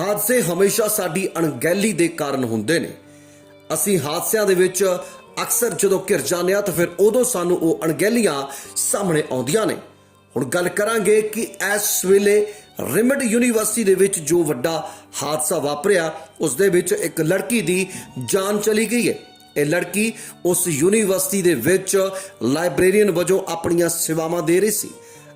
ਹਾਦਸੇ ਹਮੇਸ਼ਾ ਸਾਡੀ ਅਣਗਹਿਲੀ ਦੇ ਕਾਰਨ ਹੁੰਦੇ ਨੇ। ਅਸੀਂ ਹਾਦਸਿਆਂ ਦੇ ਵਿੱਚ ਅਕਸਰ ਜਦੋਂ ਘਿਰ ਜਾਂਦੇ ਹਾਂ ਤਾਂ ਫਿਰ ਉਦੋਂ ਸਾਨੂੰ ਉਹ ਅਣਗਹਿਲੀਆਂ ਸਾਹਮਣੇ ਆਉਂਦੀਆਂ ਨੇ। ਹੁਣ ਗੱਲ ਕਰਾਂਗੇ ਕਿ ਇਸ ਵੇਲੇ ਰਿਮਟ ਯੂਨੀਵਰਸਿਟੀ ਦੇ ਵਿੱਚ ਜੋ ਵੱਡਾ ਹਾਦਸਾ ਵਾਪਰਿਆ, ਉਸ ਦੇ ਵਿੱਚ ਇੱਕ ਲੜਕੀ ਦੀ ਜਾਨ ਚਲੀ ਗਈ ਹੈ। ਇਹ ਲੜਕੀ ਉਸ ਯੂਨੀਵਰਸਿਟੀ ਦੇ ਵਿੱਚ ਲਾਇਬ੍ਰੇਰੀਅਨ ਵਜੋਂ ਆਪਣੀਆਂ ਸੇਵਾਵਾਂ ਦੇ ਰਹੀ ਸੀ।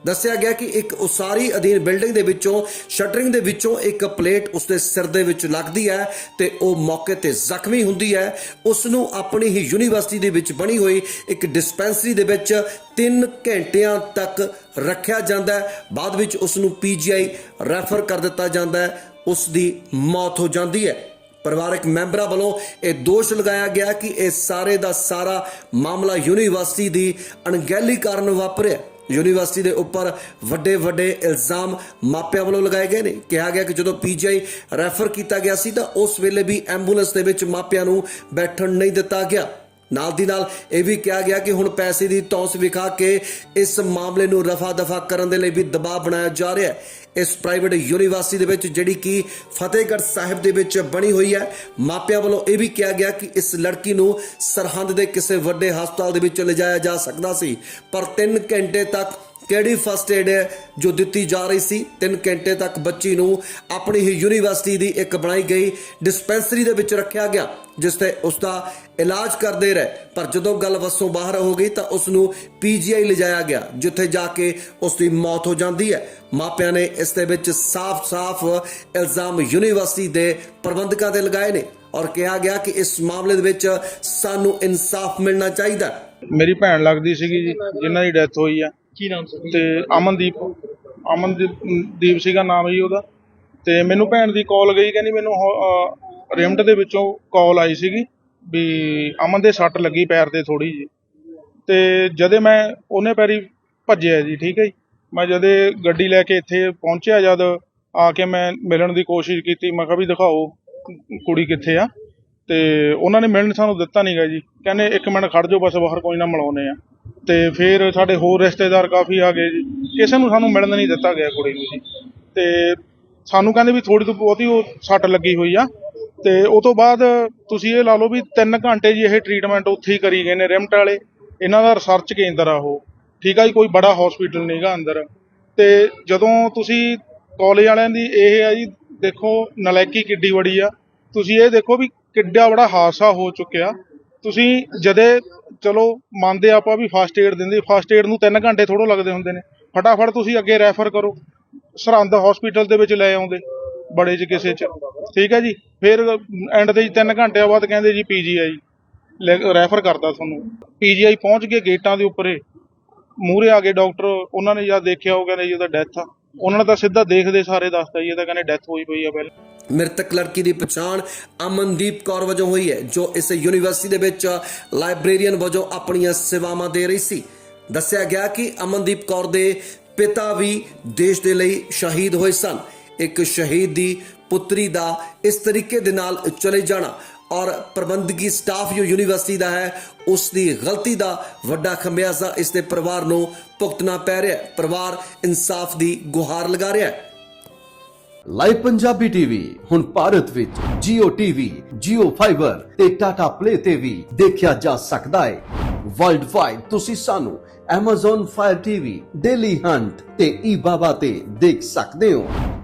ਦੱਸਿਆ ਗਿਆ ਕਿ ਇੱਕ ਉਸਾਰੀ ਅਧੀਨ ਬਿਲਡਿੰਗ ਦੇ ਵਿੱਚੋਂ, ਸ਼ਟਰਿੰਗ ਦੇ ਵਿੱਚੋਂ ਇੱਕ ਪਲੇਟ ਉਸਦੇ ਸਿਰ ਦੇ ਵਿੱਚ ਲੱਗਦੀ ਹੈ ਤੇ ਉਹ ਮੌਕੇ ਤੇ ਜ਼ਖਮੀ ਹੁੰਦੀ ਹੈ। ਉਸ ਨੂੰ ਆਪਣੀ ਹੀ ਯੂਨੀਵਰਸਿਟੀ ਦੇ ਵਿੱਚ ਬਣੀ ਹੋਈ ਇੱਕ ਡਿਸਪੈਂਸਰੀ ਦੇ ਵਿੱਚ 3 ਘੰਟਿਆਂ ਤੱਕ ਰੱਖਿਆ ਜਾਂਦਾ ਹੈ। ਬਾਅਦ ਵਿੱਚ ਉਸ ਨੂੰ ਪੀਜੀਆਈ ਰੈਫਰ ਕਰ ਦਿੱਤਾ ਜਾਂਦਾ ਹੈ। ਉਸ ਦੀ ਮੌਤ ਹੋ ਜਾਂਦੀ ਹੈ। ਪਰਿਵਾਰਕ ਮੈਂਬਰਾਂ ਵੱਲੋਂ ਇਹ ਦੋਸ਼ ਲਗਾਇਆ ਗਿਆ ਕਿ ਇਹ ਸਾਰੇ ਦਾ ਸਾਰਾ ਮਾਮਲਾ ਯੂਨੀਵਰਸਿਟੀ ਦੀ ਅਣਗਹਿਲੀ ਕਾਰਨ ਵਾਪਰਿਆ। ਯੂਨੀਵਰਸਿਟੀ ਦੇ ਉੱਪਰ ਵੱਡੇ ਵੱਡੇ ਇਲਜ਼ਾਮ ਮਾਪਿਆਂ ਵੱਲੋਂ ਲਗਾਏ ਗਏ ਨੇ। ਕਿਹਾ ਗਿਆ ਕਿ ਜਦੋਂ ਪੀਜੀਆਈ ਰੈਫਰ ਕੀਤਾ ਗਿਆ ਸੀ ਤਾਂ ਉਸ ਵੇਲੇ ਵੀ ਐਂਬੂਲੈਂਸ ਦੇ ਵਿੱਚ ਮਾਪਿਆਂ ਨੂੰ ਬੈਠਣ ਨਹੀਂ ਦਿੱਤਾ ਗਿਆ। ਨਾਲ ਦੀ ਨਾਲ ਇਹ ਵੀ ਕਿਹਾ ਗਿਆ ਕਿ ਹੁਣ ਪੈਸੇ ਦੀ ਤੌਸ ਵਿਖਾ ਕੇ ਇਸ ਮਾਮਲੇ ਨੂੰ ਰਫਾ ਦਫਾ ਕਰਨ ਦੇ ਲਈ ਵੀ ਦਬਾਅ ਬਣਾਇਆ ਜਾ ਰਿਹਾ ਹੈ। ਇਸ ਪ੍ਰਾਈਵੇਟ ਯੂਨੀਵਰਸਿਟੀ ਦੇ ਵਿੱਚ ਜਿਹੜੀ ਕਿ ਫਤਿਹਗੜ੍ਹ ਸਾਹਿਬ ਦੇ ਵਿੱਚ ਬਣੀ ਹੋਈ ਹੈ, ਮਾਪਿਆਂ ਵੱਲੋਂ ਇਹ ਵੀ ਕਿਹਾ ਗਿਆ ਕਿ ਇਸ ਲੜਕੀ ਨੂੰ ਸਰਹੰਦ ਦੇ ਕਿਸੇ ਵੱਡੇ ਹਸਪਤਾਲ ਦੇ ਵਿੱਚ ਲਿਜਾਇਆ ਜਾ ਸਕਦਾ ਸੀ। ਪਰ 3 ਘੰਟੇ ਤੱਕ ਕਿਹੜੀ ਫਸਟ ਏਡ ਜੋ ਦਿੱਤੀ ਜਾ ਰਹੀ ਸੀ? 3 ਘੰਟੇ ਤੱਕ ਬੱਚੀ ਨੂੰ ਆਪਣੀ ਹੀ ਯੂਨੀਵਰਸਿਟੀ ਦੀ ਇੱਕ ਬਣਾਈ ਗਈ ਡਿਸਪੈਂਸਰੀ ਦੇ ਵਿੱਚ ਰੱਖਿਆ ਗਿਆ। ਜਿਸ ਤੇ ਉਸ ਦਾ ਇਲਾਜ ਕਰਦੇ ਰਹੇ। ਪਰ ਜਦੋਂ ਗੱਲ ਵੱਸੋਂ ਬਾਹਰ ਹੋ ਗਈ ਤਾਂ ਉਸ ਨੂੰ ਪੀਜੀਆਈ ਲਿਜਾਇਆ ਗਿਆ ਜਿੱਥੇ ਜਾ ਕੇ ਉਸ ਦੀ ਮੌਤ ਹੋ ਜਾਂਦੀ ਹੈ। ਮਾਪਿਆਂ ਨੇ ਇਸ ਦੇ ਵਿੱਚ ਸਾਫ਼-ਸਾਫ਼ ਇਲਜ਼ਾਮ ਯੂਨੀਵਰਸਿਟੀ ਦੇ ਪ੍ਰਬੰਧਕਾਂ ਤੇ ਲਗਾਏ ਨੇ ਔਰ ਕਿਹਾ ਗਿਆ ਕਿ ਇਸ ਮਾਮਲੇ ਦੇ ਵਿੱਚ ਸਾਨੂੰ ਇਨਸਾਫ ਮਿਲਣਾ ਚਾਹੀਦਾ। ਹੈ ਮੇਰੀ ਭੈਣ ਲੱਗਦੀ ਸੀਗੀ ਜੀ ਜਿਨ੍ਹਾਂ ਦੀ ਡੈਥ ਹੋਈ ਆ। ਕੀ ਨਾਮ ਸੀ? ਤੇ ਅਮਨਦੀਪ ਅਮਨਦੀਪ ਦੀਪ ਸੀਗਾ ਨਾਮ ਜੀ ਉਹਦਾ। ਤੇ ਮੈਨੂੰ ਭੈਣ ਦੀ ਕਾਲ ਗਈ ਕਹਿੰਦੀ ਮੈਨੂੰ ਰਿਮਟ ਦੇ ਵਿੱਚੋਂ ਕਾਲ ਆਈ ਸੀਗੀ ਵੀ ਅਮਨ ਦੇ ਸੱਟ ਲੱਗੀ ਪੈਰ ਤੇ ਥੋੜੀ ਜੀ ਤੇ ਜਦੇ ਮੈਂ ਉਹਨੇ ਪੈਰੀ ਭੱਜਿਆ ਜੀ, ਠੀਕ ਹੈ ਜੀ। ਮੈਂ ਜਦੇ ਗੱਡੀ ਲੈ ਕੇ ਇੱਥੇ ਪਹੁੰਚਿਆ ਜਦ ਆ ਕੇ ਮੈਂ ਮਿਲਣ ਦੀ ਕੋਸ਼ਿਸ਼ ਕੀਤੀ, ਮੈਂ ਕਿਹਾ ਵੀ ਦਿਖਾਓ ਕੁੜੀ ਕਿੱਥੇ ਆ। ਤੇ ਉਹਨਾਂ ਨੇ ਮਿਲਣ ਸਾਨੂੰ ਦਿੱਤਾ ਨਹੀਂਗਾ ਜੀ। ਕਹਿੰਦੇ ਇੱਕ ਮਿੰਟ ਖੜ ਜਾਓ, ਬਸ ਬਾਹਰ ਕੋਈ ਨਾ ਮਿਲਾਉਨੇ ਆ। ਤੇ ਫਿਰ ਸਾਡੇ ਹੋਰ ਰਿਸ਼ਤੇਦਾਰ ਕਾਫੀ ਆ ਗਏ ਜੀ। ਕਿਸੇ ਨੂੰ ਸਾਨੂੰ ਮਿਲਣ ਨਹੀਂ ਦਿੱਤਾ ਗਿਆ ਕੁੜੀ ਨੂੰ ਜੀ। ਤੇ ਸਾਨੂੰ ਕਹਿੰਦੇ ਵੀ ਥੋੜੀ ਤੋਂ ਬਹੁਤੀ ਉਹ ਸੱਟ ਲੱਗੀ ਹੋਈ ਆ। ਤੇ ਉਹ ਤੋਂ ਬਾਅਦ ਤੁਸੀਂ ਇਹ ਲਾ ਲਓ ਵੀ 3 ਘੰਟੇ ਜੀ ਇਹ ਟ੍ਰੀਟਮੈਂਟ ਉੱਥੇ ਹੀ ਕਰੀ ਗਏ ਨੇ ਰਿਮਟ ਵਾਲੇ। ਇਹਨਾਂ ਦਾ ਰਿਸਰਚ ਕੇਂਦਰ ਆ ਉਹ। ਠੀਕ ਆ ਜੀ, ਕੋਈ ਬੜਾ ਹਸਪੀਟਲ ਨਹੀਂਗਾ ਅੰਦਰ। ਤੇ ਜਦੋਂ ਤੁਸੀਂ ਕਾਲਜ ਵਾਲਿਆਂ ਦੀ ਇਹ ਆ ਜੀ, ਦੇਖੋ ਨਲਾਇਕੀ ਕਿੱਡੀ ਬੜੀ ਆ। ਤੁਸੀਂ ਇਹ ਦੇਖੋ ਵੀ ਕਿੱਡਾ ਬੜਾ ਹਾਦਸਾ ਹੋ ਚੁੱਕਿਆ। ਤੁਸੀਂ ਜਦੇ ਚਲੋ ਮੰਨਦੇ ਆਪਾਂ ਵੀ ਫਸਟ ਏਡ ਦਿੰਦੇ ਫਸਟ ਏਡ ਨੂੰ 3 ਘੰਟੇ ਥੋੜੋ ਲੱਗਦੇ ਹੁੰਦੇ ਨੇ। ਫਟਾਫਟ ਤੁਸੀਂ ਅੱਗੇ ਰੈਫਰ ਕਰੋ। ਸਰਹੰਦ ਹਸਪੀਟਲ ਦੇ ਵਿੱਚ ਲੈ ਆਉਂਦੇ। ਬੜੇ ਚ ਕਿਸੇ ਚ। ਠੀਕ ਹੈ ਜੀ। ਫਿਰ ਐਂਡ ਤੇ ਜੀ 3 ਘੰਟਿਆਂ ਬਾਅਦ ਕਹਿੰਦੇ ਜੀ ਪੀਜੀਆਈ ਰੈਫਰ ਕਰਦਾ ਤੁਹਾਨੂੰ। ਪੀਜੀਆਈ ਪਹੁੰਚ ਕੇ ਗੇਟਾਂ ਦੇ ਉੱਪਰੇ। ਮੂਹਰੇ ਆ ਗਏ ਡਾਕਟਰ। ਉਹਨਾਂ ਨੇ ਜਦ ਦੇਖਿਆ, ਉਹ ਕਹਿੰਦੇ ਜੀ ਉਹਦਾ ਡੈਥ ਆ। ਉਹਨਾਂ ਨੇ ਤਾਂ ਸਿੱਧਾ ਦੇਖਦੇ ਸਾਰੇ ਦੱਸਤਾ ਜੀ, ਇਹ ਤਾਂ ਕਹਿੰਦੇ ਡੈਥ ਹੋਈ ਪਈ ਆ ਪਹਿਲਾਂ। ਮ੍ਰਿਤਕ ਲੜਕੀ ਦੀ ਪਛਾਣ ਅਮਨਦੀਪ ਕੌਰ ਵਜੋਂ ਹੋਈ ਹੈ, ਜੋ ਇਸ ਯੂਨੀਵਰਸਿਟੀ ਦੇ ਵਿੱਚ ਲਾਇਬ੍ਰੇਰੀਅਨ ਵਜੋਂ ਆਪਣੀਆਂ ਸੇਵਾਵਾਂ ਦੇ ਰਹੀ ਸੀ। ਦੱਸਿਆ ਗਿਆ ਕਿ ਅਮਨਦੀਪ ਕੌਰ ਦੇ ਪਿਤਾ ਵੀ ਦੇਸ਼ ਦੇ ਲਈ ਸ਼ਹੀਦ ਹੋਏ ਸਨ। ਇੱਕ ਸ਼ਹੀਦ ਦੀ ਪੁੱਤਰੀ ਦਾ ਇਸ ਤਰੀਕੇ ਦੇ ਨਾਲ ਚਲੇ ਜਾਣਾ ਔਰ ਪ੍ਰਬੰਧਕੀ ਸਟਾਫ ਜੋ ਯੂਨੀਵਰਸਿਟੀ ਦਾ ਹੈ ਉਸ ਦੀ ਗਲਤੀ ਦਾ ਵੱਡਾ ਖਮਿਆਜ਼ਾ ਇਸ ਦੇ ਪਰਿਵਾਰ ਨੂੰ ਭੁਗਤਣਾ ਪੈ ਰਿਹਾ ਹੈ। ਪਰਿਵਾਰ ਇਨਸਾਫ ਦੀ ਗੁਹਾਰ ਲਗਾ ਰਿਹਾ ਹੈ। ਲਾਈਵ ਪੰਜਾਬੀ ਟੀਵੀ ਹੁਣ ਭਾਰਤ ਵਿੱਚ Jio TV, Jio Fiber ਤੇ Tata Play ਤੇ ਵੀ ਦੇਖਿਆ ਜਾ ਸਕਦਾ ਹੈ। ਵਰਲਡ ਵਾਈਡ ਤੁਸੀਂ ਸਾਨੂੰ Amazon Fire TV, Daily Hunt ਤੇ eBaba ਤੇ ਦੇਖ ਸਕਦੇ ਹੋ।